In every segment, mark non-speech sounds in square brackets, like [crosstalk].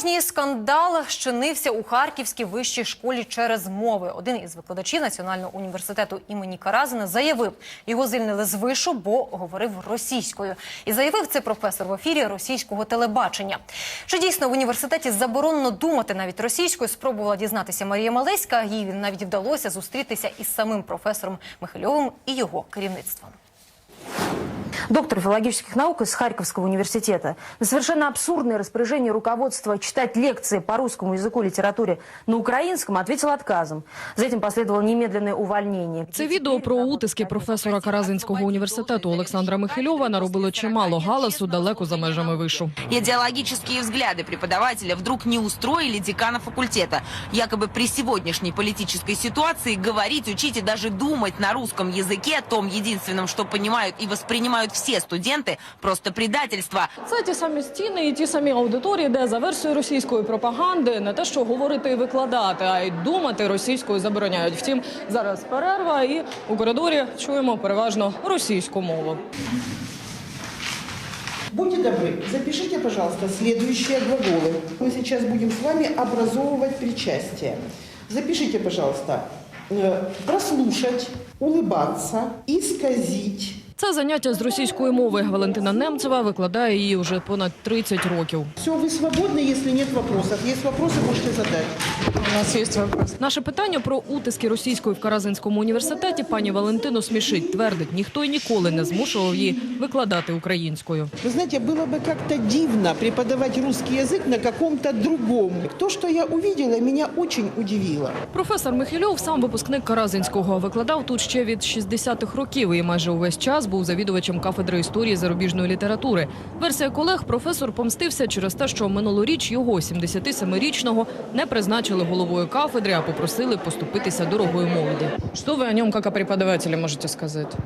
Справжній скандал щинився у Харківській вищій школі через мови. Один із викладачів Національного університету імені Каразина заявив, його звільнили з вишу, бо говорив російською. І заявив це професор в ефірі російського телебачення. Чи дійсно в університеті заборонено думати навіть російською? Спробувала дізнатися Марія Малеська. Їй навіть вдалося зустрітися із самим професором Михайльовим і його керівництвом. Доктор филологических наук из Харьковского университета, на совершенно абсурдное распоряжение руководства читать лекции по русскому языку и литературе на украинском ответил отказом. За этим последовало немедленное увольнение. Це відео про утиски професора Каразинського університету Олександра Михайльова наробило чимало галасу далеко за межами вишу. Идеологические взгляды преподавателя вдруг не устроили декана факультета. Якобы при сегодняшней политической ситуации говорить, учить и даже думать на русском языке, том единственном, что понимают и воспринимают все студенты, просто предательство. Це ті самі стіни і ті самі аудиторії, де за версією російської пропаганди не те, що говорити і викладати, а й думати російською забороняють. Втім, зараз перерва, і у коридорі чуємо переважно російську мову. Будьте добры, запишите, пожалуйста, следующие глаголы. Мы сейчас будем с вами образовывать причастие. Запишите, пожалуйста, э, прослушать, улыбаться, исказить, Це заняття з російської мови. Валентина Немцева викладає її уже понад 30 років. Все, вы свободны, если нет вопросов. Есть вопросы, можете задать. У нас є вопрос. Наше питання про утиски російської в Каразинському університеті пані Валентину смішить. Твердить, ніхто й ніколи не змушував її викладати українською. Вы знаете, было бы как-то дивно преподавать русский язык на каком-то другом. То, что я увидела, меня очень удивило. Професор Михайльов сам випускник Каразинського. Викладав тут ще від 60-х років і майже увесь час був завідувачем кафедри історії зарубіжної літератури. Версія колег професор помстився через те, що минулоріч його 77-річного не призначили головою кафедри, а попросили поступитися дорогою молоді. Що ви о ньому, як о преподавателі, можете сказати?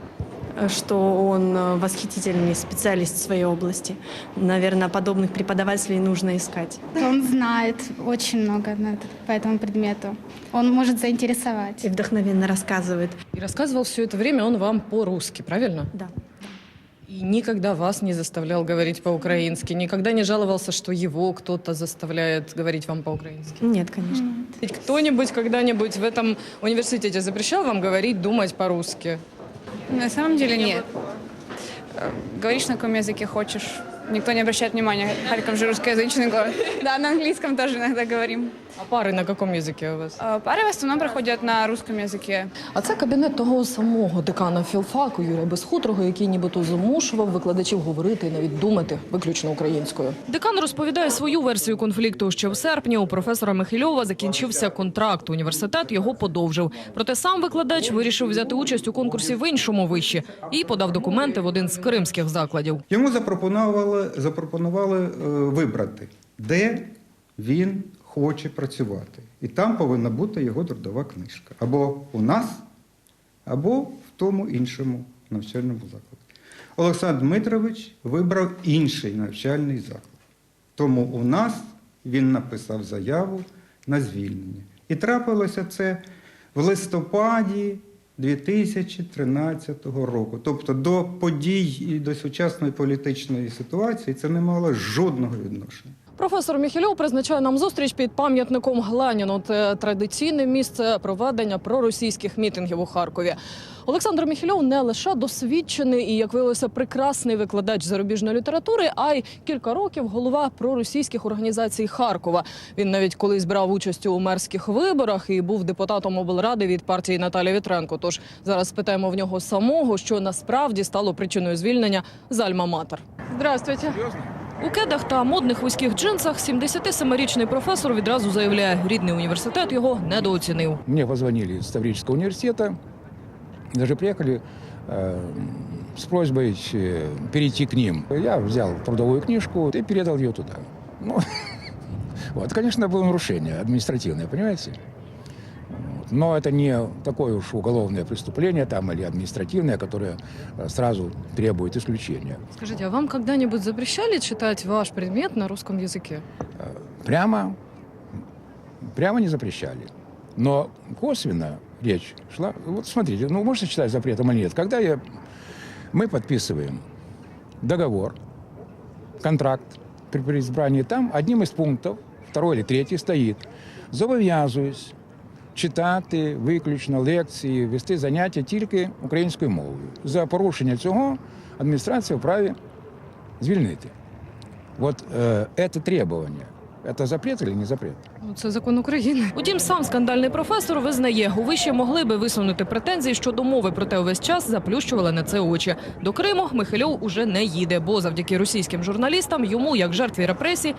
что он э, восхитительный специалист в своей области. Наверное, подобных преподавателей нужно искать. Он знает очень много на этот- по этому предмету. Он может заинтересовать. И вдохновенно рассказывает. И рассказывал все это время он вам по-русски, правильно? Да. И никогда вас не заставлял говорить по-украински, никогда не жаловался, что его кто-то заставляет говорить вам по-украински. Нет, конечно. Ведь кто-нибудь когда-нибудь в этом университете запрещал вам говорить, думать по-русски? На самом деле нет. Э, Говоришь на каком языке хочешь. Никто не обращает внимания. Харьков же русскоязычный город. Да, на английском тоже иногда говорим. А пары на каком языке у вас? Э, Пары в основном проходят на русском языке. А це кабінет того самого декана філфаку Юрія Безхутрого, який нібито змушував викладачів говорити і навіть думати виключно українською. Декан розповідає свою версію конфлікту. Ще в серпні у професора Михайльова закінчився контракт. Університет його подовжив. Проте сам викладач вирішив взяти участь у конкурсі в іншому виші і подав документи в один з кримських закладів. Йому запропонували, запропонували е, вибрати, де він хоче працювати. І там повинна бути його трудова книжка. Або у нас, або в тому іншому навчальному закладі. Олександр Дмитрович вибрав інший навчальний заклад. Тому у нас він написав заяву на звільнення. І трапилося це в листопаді 2013 року. Тобто до подій і до сучасної політичної ситуації це не мало жодного відношення. Професор Міхельов призначає нам зустріч під пам'ятником Гланіну. Це традиційне місце проведення проросійських мітингів у Харкові. Олександр Міхельов не лише досвідчений і, як виявилося, прекрасний викладач зарубіжної літератури, а й кілька років голова проросійських організацій Харкова. Він навіть колись брав участь у мерських виборах і був депутатом облради від партії Наталі Вітренко. Тож зараз спитаємо в нього самого, що насправді стало причиною звільнення з Альма-Матер. Здравствуйте. У кедах та модних вузьких джинсах 77-річний професор відразу заявляє, рідний університет його недооцінив. Мне позвонили из Таврического университета, даже приехали э, с просьбой э, перейти к ним. Я взял трудовую книжку и передал ее туда. Ну, [laughs] вот, конечно, было нарушение административное, понимаете? Но это не такое уж уголовное преступление там или административное, которое э, сразу требует исключения. Скажите, а вам когда-нибудь запрещали читать ваш предмет на русском языке? Прямо, прямо не запрещали. Но косвенно речь шла. Вот смотрите, ну можете читать запретом или нет. Когда я, мы подписываем договор, контракт при, избрании, там одним из пунктов второй или третій стоїть. Зобов'язуюсь читати виключно лекції, вести заняття тільки українською мовою. За порушення цього адміністрація вправі звільнити. От е, це требування. Це запрет чи не запрет? Ну, Це закон України. Утім, сам скандальний професор визнає, у виші могли би висунути претензії щодо мови, проте увесь час заплющували на це очі. До Криму Михайлов уже не їде, бо завдяки російським журналістам йому, як жертві репресій,